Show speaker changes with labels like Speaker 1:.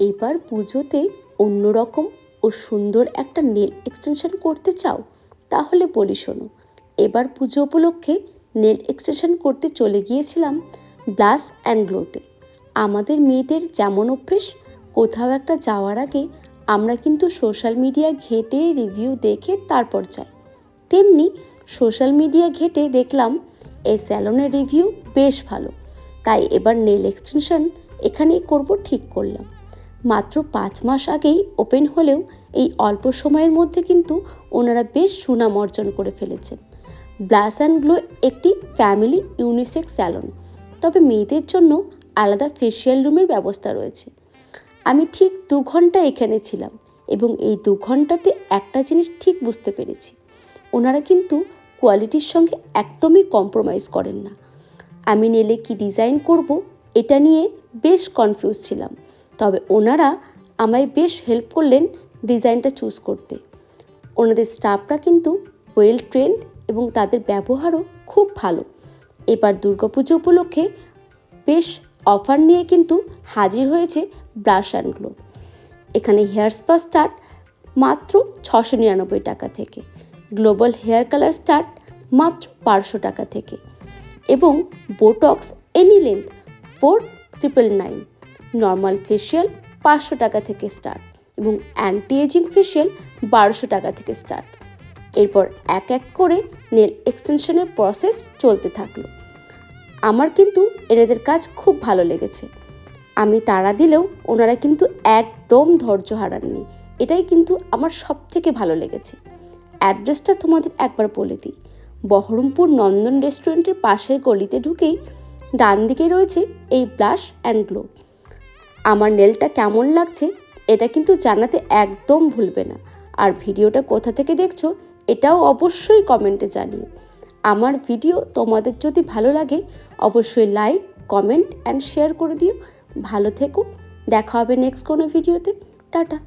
Speaker 1: এবার পুজোতে অন্যরকম ও সুন্দর একটা নেল এক্সটেনশন করতে চাও, তাহলে বলি শোনো। এবার পুজো উপলক্ষে নেল এক্সটেনশন করতে চলে গিয়েছিলাম ব্লাস অ্যান্ড গ্লোতে। আমাদের মেয়েদের যেমন অভ্যেস, কোথাও একটা যাওয়ার আগে আমরা কিন্তু সোশ্যাল মিডিয়া ঘেটে রিভিউ দেখে তারপর যাই। তেমনি সোশ্যাল মিডিয়া ঘেটে দেখলাম এই স্যালনের রিভিউ বেশ ভালো, তাই এবার নেল এক্সটেনশন এখানেই করব, ঠিক করলাম। মাত্র পাঁচ মাস আগেই ওপেন হলেও এই অল্প সময়ের মধ্যে কিন্তু ওনারা বেশ সুনাম অর্জন করে ফেলেছেন। ব্লাস অ্যান্ড গ্লো একটি ফ্যামিলি ইউনিসেক্স স্যালন। তবে মেয়েদের জন্য আলাদা ফেসিয়াল রুমের ব্যবস্থা রয়েছে। আমি ঠিক দু ঘণ্টা এখানে ছিলাম এবং এই দু ঘন্টাতে একটা জিনিস ঠিক বুঝতে পেরেছি। ওনারা কিন্তু কোয়ালিটির সঙ্গে একদমই কম্প্রোমাইজ করেন না। আমি নেলে কি ডিজাইন করব, এটা নিয়ে বেশ কনফিউজ ছিলাম। তবে ওনারা আমায় বেশ হেল্প করলেন ডিজাইনটা চুজ করতে। ওনাদের স্টাফরা কিন্তু ওয়েল ট্রেন্ড এবং তাদের ব্যবহারও খুব ভালো। এবার দুর্গাপুজো উপলক্ষে বেশ অফার নিয়ে কিন্তু হাজির হয়েছে ব্রাশ অ্যান্ড গ্লো এখানে হেয়ার স্পা স্টার্ট মাত্র ছশো নিরানব্বই টাকা থেকে। গ্লোবাল হেয়ার কালার স্টার্ট মাত্র বারোশো টাকা থেকে। এবং botox any length four triple nine normal facial পাঁচশো টাকা থেকে স্টার্ট এবং অ্যান্টি এজিং ফেসিয়াল বারোশো টাকা থেকে স্টার্ট। এরপর এক এক করে নেল এক্সটেনশনের প্রসেস চলতে থাকল। আমার কিন্তু এনাদের কাজ খুব ভালো লেগেছে। আমি তাড়া দিলেও ওনারা কিন্তু একদম ধৈর্য হারাননি। এটাই কিন্তু আমার সব থেকে ভালো লেগেছে। অ্যাড্রেসটা তোমাদের একবার বলে দিই। বহরমপুর নন্দন রেস্টুরেন্টের পাশের গলিতে ঢুকেই ডান দিকে রয়েছে এই ব্লাশ অ্যান্ড গ্লো। আমার নেলটা কেমন লাগছে, এটা কিন্তু জানাতে একদম ভুলবে না। আর ভিডিওটা কোথা থেকে দেখছ, এটাও অবশ্যই কমেন্টে জানিও। আমার ভিডিও তোমাদের যদি ভালো লাগে, অবশ্যই লাইক কমেন্ট অ্যান্ড শেয়ার করে দিও। ভালো থেকো, দেখা হবে নেক্সট কোনো ভিডিওতে টাটা।